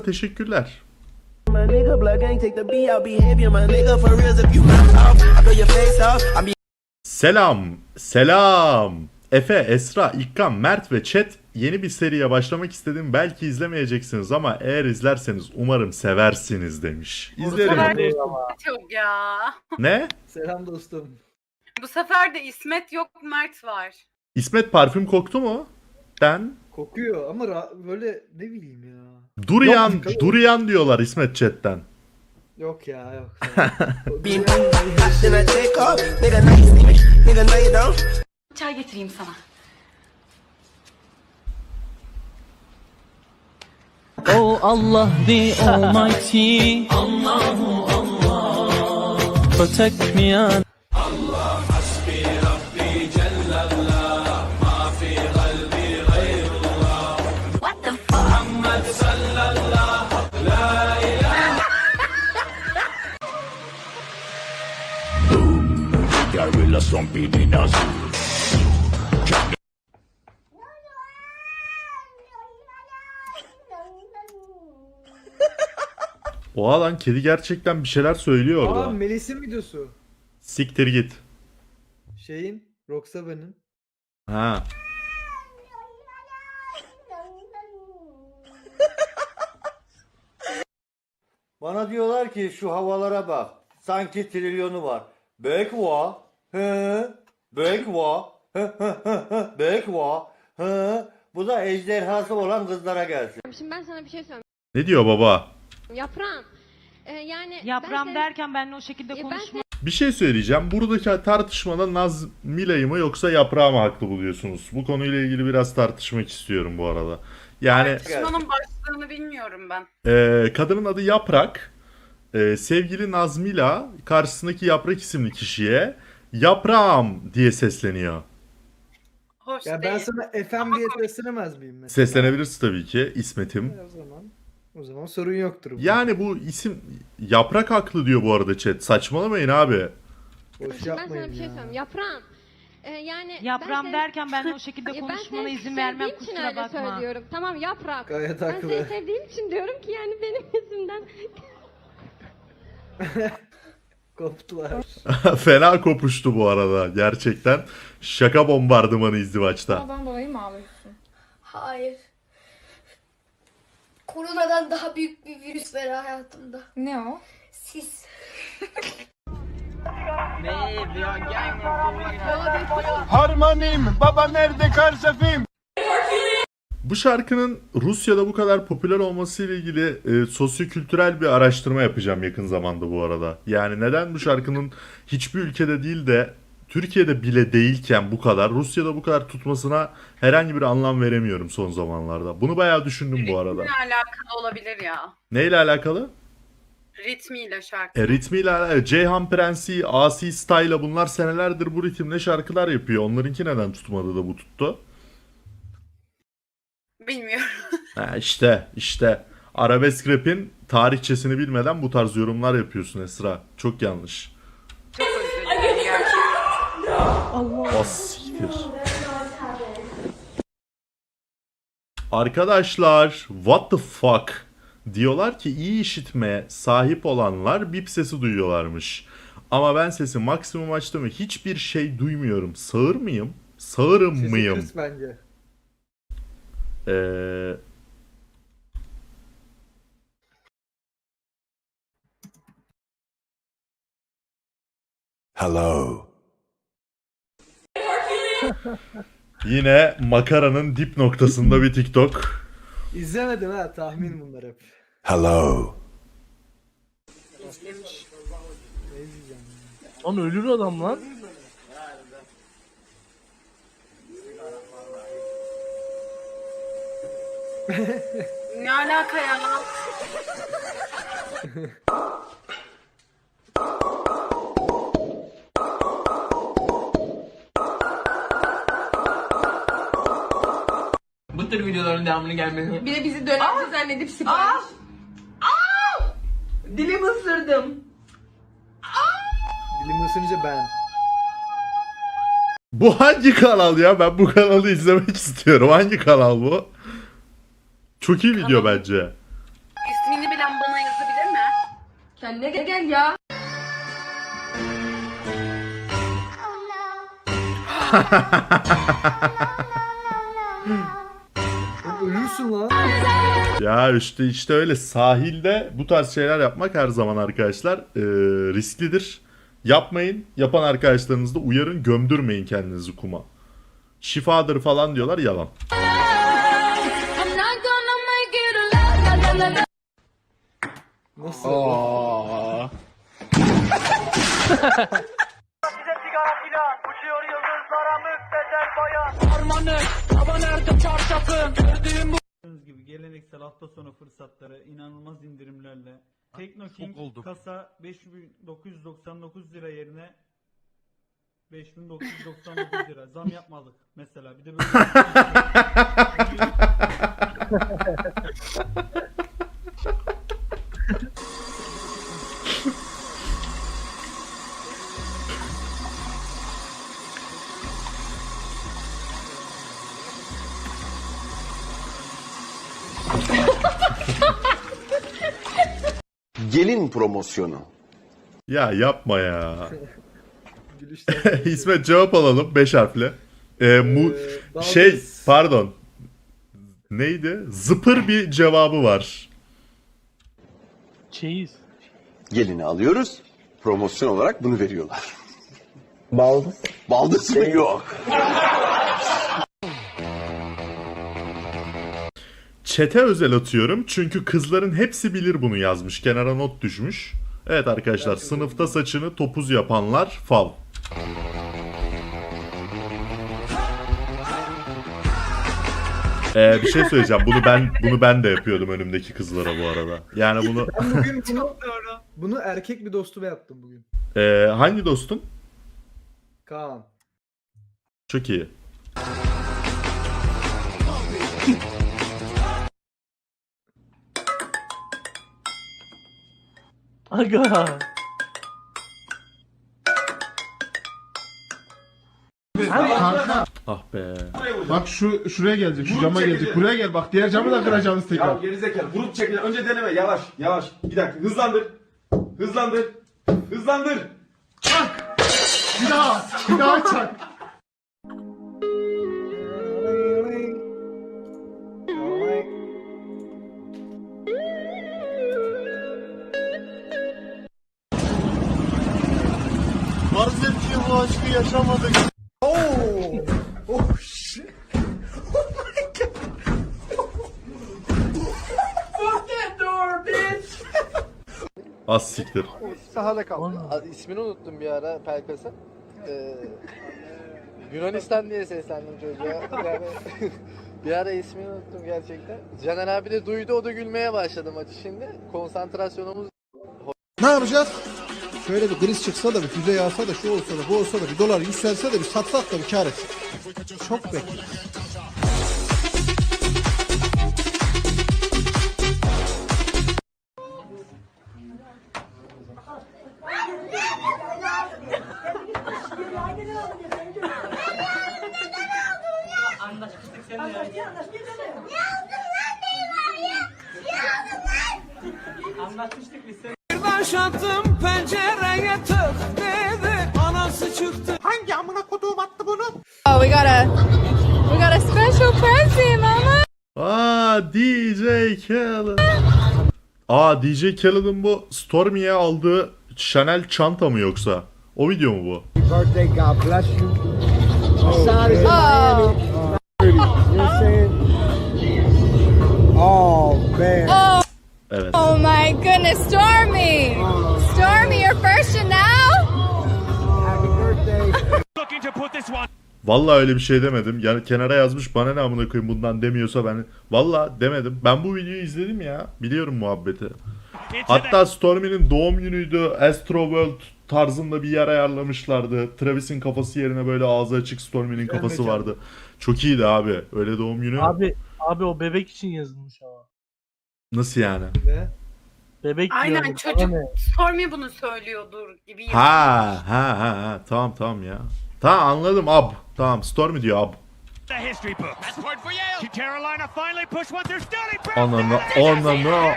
Teşekkürler. Selam, selam. Efe, Esra, İlkan, Mert ve Chat yeni bir seriye başlamak istedim. Belki izlemeyeceksiniz ama eğer izlerseniz umarım seversiniz demiş. İzlerim. sefer- Yok ya. Ne? Selam dostum. Bu sefer de İsmet yok Mert var. İsmet parfüm koktu mu? Ben Kokuyor ama ra- böyle ne bileyim ya. Durian, Yok, Durian diyorlar İsmet Chat'ten. Yok ya yok. being hot, then I take off. Nigga, now you see me. Nigga, now you don't. Çay getireyim sana. Oh Allah the Almighty Allahu Allah Protect me and Gorilla stomping in us. Oha lan kedi gerçekten bir şeyler söylüyor Aa orada. Melis'in videosu. Siktir git. Şeyin Roxaba'nın. Ha. Bana diyorlar ki şu havalara bak. Sanki trilyonu var. Bekva. Hı. Bekva. Hı hı hı hı. Bekva. Hı. Bu da ejderhası olan kızlara gelsin. Şimdi ben sana bir şey söyleyeyim. Ne diyor baba? Yaprağım. Ee, yani Yaprağım ben derken benimle o şekilde E, ben konuşma. Bir şey söyleyeceğim. Buradaki tartışmada Naz Mila'yı mı yoksa Yaprağı mı haklı buluyorsunuz? Bu konuyla ilgili biraz tartışmak istiyorum bu arada. Yani Şunun başlığını bilmiyorum ben. e, kadının adı Yaprak. E, sevgili Nazmila karşısındaki Yaprak isimli kişiye Yaprağım diye sesleniyor. Hoş Ya değil. ben sana FM diye seslenemez miyim mesela? Seslenebiliriz tabii ki İsmet'im. O zaman o zaman sorun yoktur. bu. Yani bu isim Yaprak haklı diyor bu arada chat. Saçmalamayın abi. Boş ben sana bir şey ya. söyleyeyim. Yaprağım. Ee, yani Yaprağım ben derken benimle o şekilde Ya ben konuşmana seni izin vermem sevdiğim için kusura öyle bakma. söylüyorum. Tamam yaprak. Gayet Ben haklı. seni sevdiğim için diyorum ki yani benim yüzümden. Koptular. Fena kopuştu bu arada gerçekten. Şaka bombardımanı izdivaçta. Ondan dolayı mı ağlıyorsun? Hayır. Koronadan daha büyük bir virüs var hayatımda. Ne o? Siz. Harmanim baba nerede karsefim? Bu şarkının Rusya'da bu kadar popüler olmasıyla ilgili e, sosyokültürel bir araştırma yapacağım yakın zamanda bu arada. Yani neden bu şarkının hiçbir ülkede değil de Türkiye'de bile değilken bu kadar Rusya'da bu kadar tutmasına herhangi bir anlam veremiyorum son zamanlarda. Bunu bayağı düşündüm bu arada. Ritmiyle alakalı olabilir ya. Neyle alakalı? Ritmiyle şarkı. E, ritmiyle alakalı. Ceyhan Prensi, Asi Style'a bunlar senelerdir bu ritimle şarkılar yapıyor. Onlarınki neden tutmadı da bu tuttu? Bilmiyorum. Ha işte işte arabesk rap'in tarihçesini bilmeden bu tarz yorumlar yapıyorsun Esra. Çok yanlış. Çok özür dilerim gerçekten. O siktir. Arkadaşlar what the fuck diyorlar ki iyi işitmeye sahip olanlar bip sesi duyuyorlarmış. Ama ben sesi maksimum açtım ve hiçbir şey duymuyorum. Sağır mıyım? Sağırım Sesi mıyım? kıs bence. Ee, Hello. yine makaranın dip noktasında bir TikTok. İzlemedim ha tahmin bunlar hep. Hello. Lan ölür adam lan. Ne alaka ya? Bu tür videoların devamını gelmesi. Bir de bizi dönemci zannedip sipariş. Dilimi ısırdım. Dilimi ısınınca ben. Bu hangi kanal ya? Ben bu kanalı izlemek istiyorum. Hangi kanal bu? Çok iyi video bence. Kendine gel, gel ya. Ölürsün lan. Ya işte işte öyle sahilde bu tarz şeyler yapmak her zaman arkadaşlar e, risklidir. Yapmayın. Yapan arkadaşlarınızı da uyarın. Gömdürmeyin kendinizi kuma. Şifadır falan diyorlar yalan. Nasıl? Gördüğünüz gibi geleneksel hafta sonu fırsatları inanılmaz indirimlerle Tekno King kasa 5999 lira yerine 5999 lira. Zam yapmadık mesela. Bir de böyle Gelin promosyonu. Ya yapma ya. İsmet cevap alalım 5 harfle. E, mu Ee, şey Baldız. pardon. Neydi? Zıpır bir cevabı var. çeyiz. Gelini alıyoruz. Promosyon olarak bunu veriyorlar. Baldız. Baldız mı? Yok. Çete özel atıyorum çünkü kızların hepsi bilir bunu yazmış. Kenara not düşmüş. Evet arkadaşlar sınıfta saçını topuz yapanlar fav. Ee, bir şey söyleyeceğim. Bunu ben bunu ben de yapıyordum önümdeki kızlara bu arada. Yani bunu Ben bugün bunu, bunu erkek bir dostuma yaptım bugün. Ee, hangi dostun? Kaan. Çok iyi. Aga. Ah be. Bak şu şuraya gelecek, şu cama gelecek. Buraya gel bak diğer camı da kıracağız tekrar. gerizekalı vurup çekil. Önce deneme yavaş yavaş. Bir dakika hızlandır. Hızlandır. Hızlandır. Bir daha, bir daha çak. Siktir. Sahada kaldı. İsmini unuttum bir ara Pelkas'ın. Ee, Yunanistan diye seslendim çocuğa. Yani bir ara ismini unuttum gerçekten. Caner abi de duydu o da gülmeye başladı maçı şimdi. Konsantrasyonumuz Ne yapacağız? Şöyle bir kriz çıksa da bir füze yağsa da şu olsa da bu olsa da bir dolar yükselse de bir satsak da bir kar etsek. Çok bekliyorum. Başlattım pencereye tık anası çıktı. Oh, we got a, we got a special person, mama. Aa DJ Khaled. Aa DJ Khaled'ın bu Stormy'ye aldığı Chanel çanta mı yoksa? O video mu bu? Birthday, God bless you. Oh, Oh man. Evet. oh my goodness, Stormy. Stormy, your first Chanel? Happy birthday. Vallahi öyle bir şey demedim. Yani kenara yazmış bana ne amına koyayım bundan demiyorsa ben vallahi demedim. Ben bu videoyu izledim ya. Biliyorum muhabbeti. Hatta Stormy'nin doğum günüydü. Astro World tarzında bir yer ayarlamışlardı. Travis'in kafası yerine böyle ağzı açık Stormy'nin kafası vardı. Çok iyiydi abi. Öyle doğum günü. Abi abi o bebek için yazılmış ama. Nasıl yani? ne? Bebek Aynen yazılmış. çocuk. Ne? Stormy bunu söylüyordur gibi. Ha ha ha ha. Tamam tamam ya. Tamam anladım ab. Tamam Stormy diyor ab. Ananı ananı.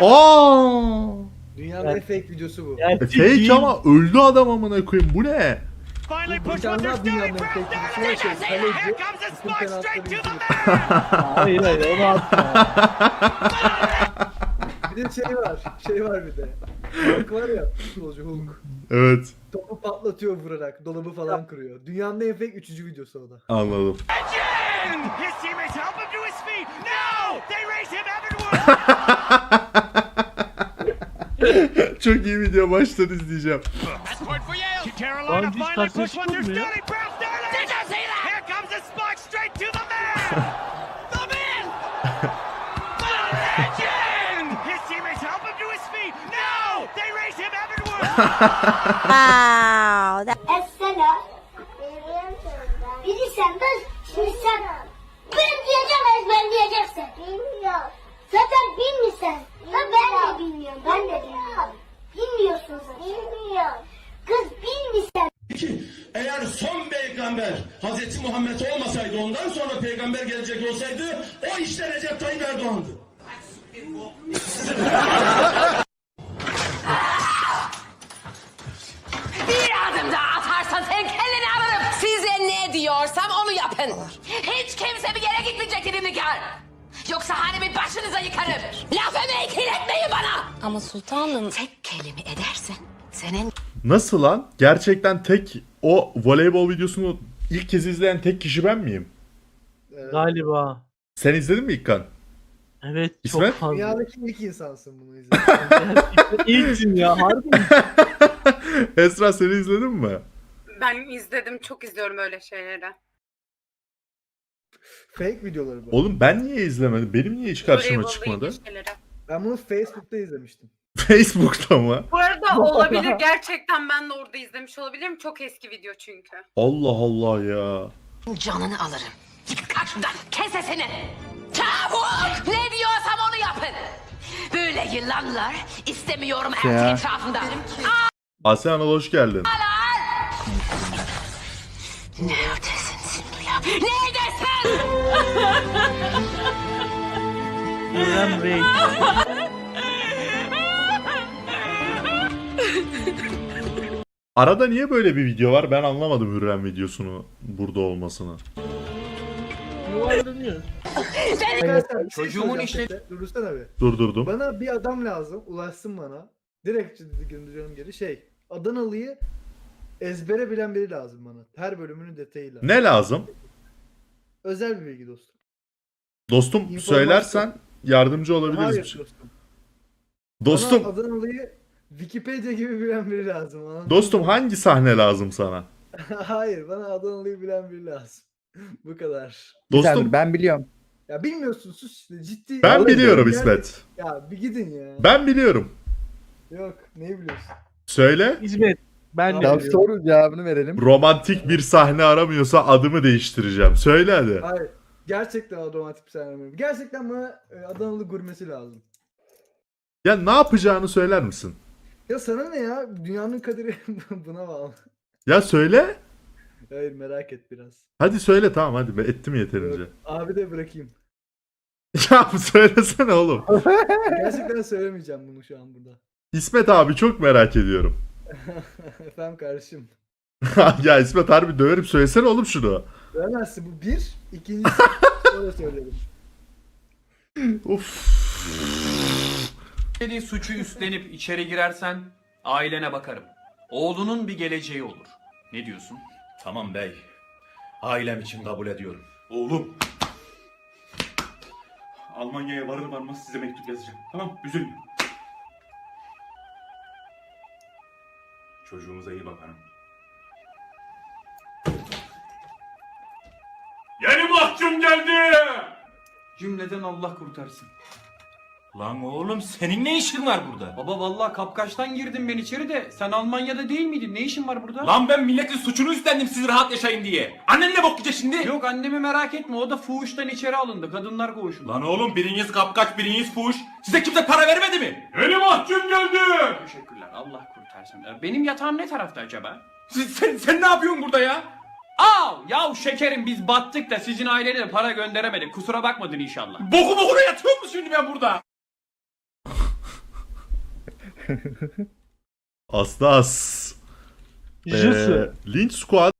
Aa! Dünyanın en fake videosu bu. E, fake ama öldü adam amına koyayım. Bu ne? Tane daha dünyanın en fake videosu var şey. Kaleci. Bütün penaltıları izliyor. Hayır hayır onu atma. Bir de şey var. Şey var bir de. Hulk var ya. Futbolcu Hulk. Evet. Topu patlatıyor vurarak. Dolabı falan kırıyor. Dünyanın en fake üçüncü videosu o da. Anladım. Çok iyi video baştan izleyeceğim. Lan hiç karşılaştın mı ya? 哇！Hiç kimse bir yere gitmeyecek Hidimlikar. Yoksa hanemi başınıza yıkarım. Lafımı ikiletmeyin bana. Ama sultanım. Tek kelime edersen senin Nasıl lan? Gerçekten tek o voleybol videosunu ilk kez izleyen tek kişi ben miyim? Galiba. Sen izledin mi İlkan? Evet İsmet? çok fazla. Dünyadaki ilk insansın bunu izleyen. İlksin ya harbi. Esra seni izledin mi? Ben izledim, çok izliyorum öyle şeyleri. Fake videoları bu. Oğlum ben niye izlemedim? Benim niye hiç karşıma çıkmadı? Ben bunu Facebook'ta izlemiştim. Facebook'ta mı? Bu arada olabilir, gerçekten ben de orada izlemiş olabilirim. Çok eski video çünkü. Allah Allah ya. canını alırım. Çık karşımdan kes sesini. Çabuk ne diyorsam onu yapın. Böyle yılanlar istemiyorum erkek etrafında. Asya Anıl hoş geldin. Hürrem Bey. Arada niye böyle bir video var? Ben anlamadım Hürrem videosunu burada olmasını. Yuvarlanıyor. Şey Çocuğumun size. Dursana bir. Durdurdum. Bana bir adam lazım. Ulaşsın bana. Direkt gönderiyorum geri. Şey. Adanalı'yı ezbere bilen biri lazım bana. Her bölümünün detayıyla. Ne lazım? Özel bir bilgi dostum. Dostum İnformasyon. söylersen yardımcı olabiliriz. Hayır bir şey. dostum. Dostum, Bana Adanalı'yı Wikipedia gibi bilen biri lazım. anladın dostum mı? hangi sahne lazım sana? Hayır bana Adanalı'yı bilen biri lazım. Bu kadar. Dostum ben biliyorum. Ya bilmiyorsun sus işte ciddi. ben Vallahi biliyorum gerçek- İsmet. Ya bir gidin ya. Ben biliyorum. Yok neyi biliyorsun? Söyle. İsmet. Ben de Ya biliyorum. soru cevabını verelim. Romantik bir sahne aramıyorsa adımı değiştireceğim. Söyle hadi. Hayır. Gerçekten otomatik bir sahne Gerçekten bana e, Adanalı gurmesi lazım. Ya ne yapacağını söyler misin? Ya sana ne ya? Dünyanın kaderi buna bağlı. Ya söyle. Hayır merak et biraz. Hadi söyle tamam hadi. Ben ettim yeterince. Yok, abi de bırakayım. ya söylesene oğlum. Gerçekten söylemeyeceğim bunu şu an burada. İsmet abi çok merak ediyorum. Efendim kardeşim. ya İsmet harbi döverim söylesene oğlum şunu. Vermezsin bu bir. İkincisi öyle söylerim. Uf. Dediği suçu üstlenip içeri girersen ailene bakarım. Oğlunun bir geleceği olur. Ne diyorsun? Tamam bey. Ailem için kabul ediyorum. Oğlum. Almanya'ya varır varmaz size mektup yazacağım. Tamam üzülme. Çocuğumuza iyi bakalım. Mahkum geldi. Cümleden Allah kurtarsın. Lan oğlum senin ne işin var burada? Baba vallahi kapkaçtan girdim ben içeri de sen Almanya'da değil miydin? Ne işin var burada? Lan ben milletin suçunu üstlendim siz rahat yaşayın diye. Annen ne bok yiyecek şimdi? Yok annemi merak etme o da fuhuştan içeri alındı. Kadınlar koğuşunda. Lan oğlum biriniz kapkaç biriniz fuş. Size kimse para vermedi mi? Yeni mahkum geldi. Teşekkürler Allah kurtarsın. Ee, Benim yatağım ne tarafta acaba? Sen, sen, sen ne yapıyorsun burada ya? Aa, yahu şekerim biz battık da sizin ailene de para gönderemedik. Kusura bakmadın inşallah. Boku bokuna yatıyor musun şimdi ben burada? Aslı as. Jüsü. Ee, Lynch Squad